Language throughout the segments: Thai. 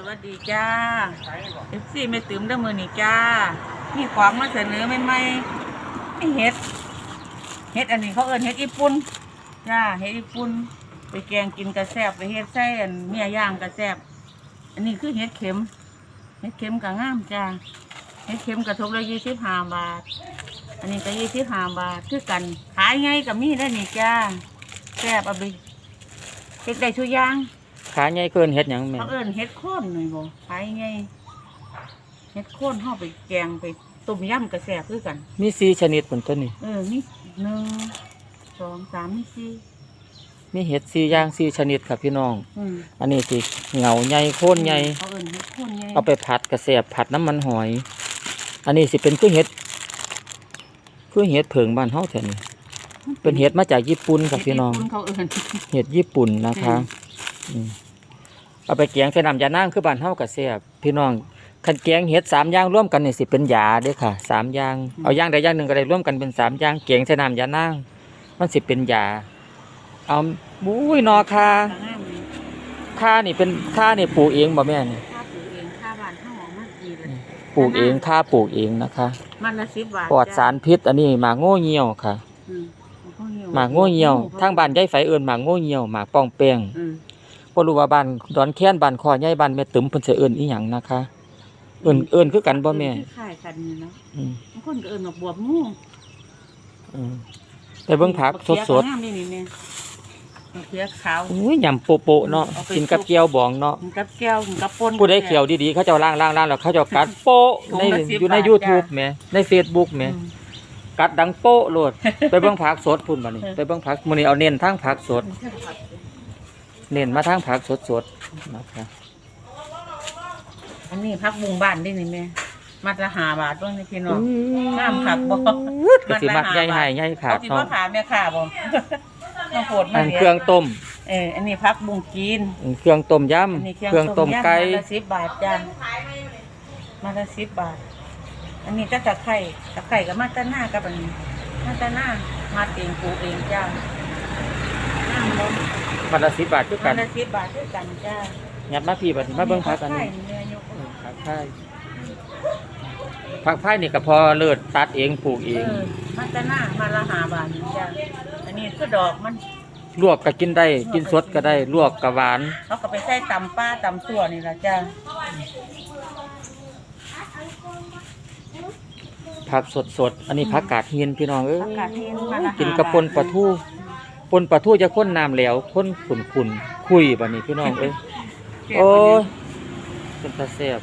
สวัสดีจ้าเอฟซีไม่ตื่มเด้อมือนี่จ้า มีของมาเสนอใหม่ๆนี่เห็ด เห็ดอันนี้เขาเอิ้นเห็ดญี่ปุ่นจ้า เห็ดญี่ปุ่น ไปแกงกินกระแซบไปเห็ดไส้อันเมียย่างกระแซบอันนี้คือเห็ดเข็ม เห็ดเข็มกะง่ามจ้า เห็ดเข็มกระทบละยี่สิบห้าบาท อันนี้ก็ยี่สิบห้าบาทคือกัน ขายไงกับมีได้นี่จ้า แซบเอาไปเห็ดได้ทุย่าง ขาใหญ่เกินเฮ็ดหยังแม่เขาเอิ้นเฮ็ดโค่นหน่อยบ่ขายไงเฮ็ดโค่นห่อไปแกงไปต้มยำกระแสบคือกัน มีสีชนิดบนต้นนี่เออนี่หนึ่งสองสามนี่สี่มีเห็ดสีอย่างสีชนิดครับพี่น้อง อืมอันนี้สิเหงาใหญ่โคนใหญ่เขาเอิ้นเฮ็ดโค่นไงเอาไปผัดกระแสบผัดน้ำมันหอย อันนี้สิเป็นคือเห็ดคือเห็ดเผิงบ้านเฮาแท้นี่เป็นเห็ดมาจากญี่ปุ่นครับพี่น้อง เฮ็ดญี่ปุ่เขาเอิ้น เห็ดญี่ปุ่นนะคะ อืม เอาไปแกงใส่น้ำยานางคือบ้านเฮากระแสบพี่น้องคันแกงเห็ดสามอย่างร่วมกันนี่สิเป็นยาเด้อค่ะสามอย่างเอาอย่างใดอย่างหนึ่งก็ได้ร่วมกันเป็นสามอย่างแกงใส่น้ำยานางมันสิเป็นยาเอาบุ้ยนอคาก็งามนี่คานี่เป็นคานี่ปลูกเองบ่แม่นี่ค่าปลูกเองค่าบ้านเฮาเอามากินเลยปลูกเองคาปลูกเองนะคะมันละ10บาทปลอดสารพิษอันนี้หมากโง่เหี่ยวค่ะอืมหมากโง่เหี่ยวทางบ้านยายไฟเอิ้นหมากโง่เหี่ยวหมากป้องแป้งอืม บ่รู้ว่าบ้านดอนแค้นบ้านคอใหญ่บ้านแม่ตึมเพิ่นสิเอิ้นอีหยังนะคะ เอิ้นเอิ้นคือกันบ่แม่เอิ้นคล้ายๆกันนี่เนาะอืมบางคนก็เอิ้นว่าบวบงูอืมไปเบิ่งผักสดบัเขียก็งามนี่นี่แม่บักเขียขาว ๆอุ้ยยำโปโปะเนาะเอาไป กินกับเกี๊ยวบองเนาะกินกับแก้วกินกับปน ผู้ใดเขียวดีๆเขาเจ้าล้างๆๆแล้วเขาเจ้ากัดโปะในถุงละ10อยู่ใน บาท YouTube จ้ะแหมใน Facebook แหม อืม กัดดังโปะโลด ไปเบิ่งผักสดพุ่นบัดนี้เออไปเบิ่งผักมื้อนี้เอาเน้นทางผักสด เน้นมาทางผักสดๆนะคะอันนี้พักบุงบ้านได้นี่แม่มัดละหาบาทเบิ่งนี่พี่น้องน้ำผักบ่ก็สิมักใหญ่ให้ใหญ่ขาเขาดสิเนาะว่าขาแม่ขาบ่ต้องโผดมาอันลี้ยเครื่องต้มเอออันนี้พักบุงกินอันเครื่องต้มยอันนี้ำเครื่องต้มไก่ยำมาละ10บาทจ้ามาละ10บาท อันนี้ก็ตะไคร้ตะไคร้กับมาตะหน้ากับอันนี้มาตะหน้ามัดเองปลูกเองจ้าน้ำลง พันละสิบบาทคือกัมานละ10บาทด้วยกันจ้ายัดมาพี่บัดนี้มาเบิ่งผักอันนี้แม่ยกเออผักไผ่ผักไผ่นี่ก็พอเลิศตัดเองปลูกเองเออมาตะหน้ามาละหาบาทนี่จ้าอันนี้คือดอกมันลวกก็กินได้ กินสดก็ได้ ลวกก็หวาน เขาก็ไปใส่ตำป้าตำตัวนี่ละจ้าผักสดสดๆอันนี้ผักกาดเฮียนพี่น้องเอ้ยอากาศเย็นมาละกินกับปนปลาทู ปนปลาทูจะข้นน้ำแล้วข้นขุนขุนๆคุยบัดนี้พี่น้องเอ้ยโอ้ยเป็นตาแซ่บ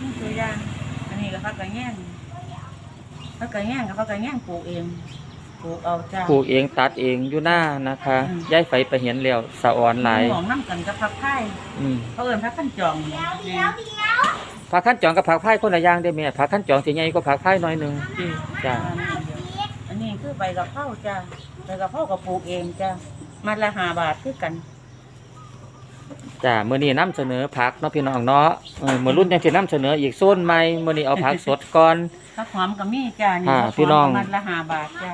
นี่ตัวอย่างอันนี้ก็พักกระแง่งพักกระแง่งกับพักกระแง่งปลูกเองปลูกเอาจ้าปลูกเองตัดเองอยู่หน้านะคะอืมย้ายไฟไปเห็นแล้วสะอ่อนหลายหอมน้ำกันกับพักไผ่อืมเขาเอิ้นพักขั้นจองนี่ผักขั้นจองกับผักไผ่คนละอย่างได้อแม่ผักขั้นจองสิใหญ่กว่าผักไผ่หน่อยหนึงจ้าอันนี้คือใบกะเพราจ้า ใบกะเพราก็ปลูกเองจ้ามาละหาบาทคือกันจ้ามื้อนี้นํเสนอผักเนาะพี่น้องเนาะเออมื้อรุ่นยังสินํเสนออีกโซนใหม่มื้อนี้เอาผักสดก่อน ผักหอมก็มีจ้านี่อ่าผักหมพี่น้องมาละหาบาทจ้า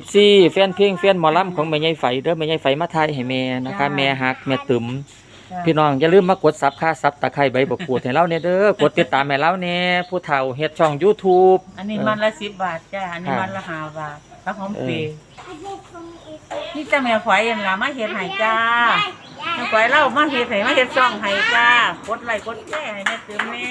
FC แฟนเพลงแฟนหมอลำของแม่ใหญ่ไฟเด้อแม่ใหญ่ไฟมาทายให้แม่นะคะจ้า แม่ฮักแม่ตึมจ้าพี่น้องอย่าลืมมากดซับค่าซับตะไคร้ใบบักกูดให้เราเนี่ยเด้อกดติดตามให้เราแน่ผู้เฒ่าเฮ็ดช่อง YouTube อันนี้มันละสิบบาทจ้าอันนี้ค่ะมันละห้าบาท พระหอมเออเปรย์นี่จะแม่ฝอยยันละมาเฮ็ดให้จ้าแม่ฝอยเล่ามาเฮ็ดให้มาเฮ็ดซ่องให้จ้ากดไลค์กดแชร์ให้แม่เติมแม่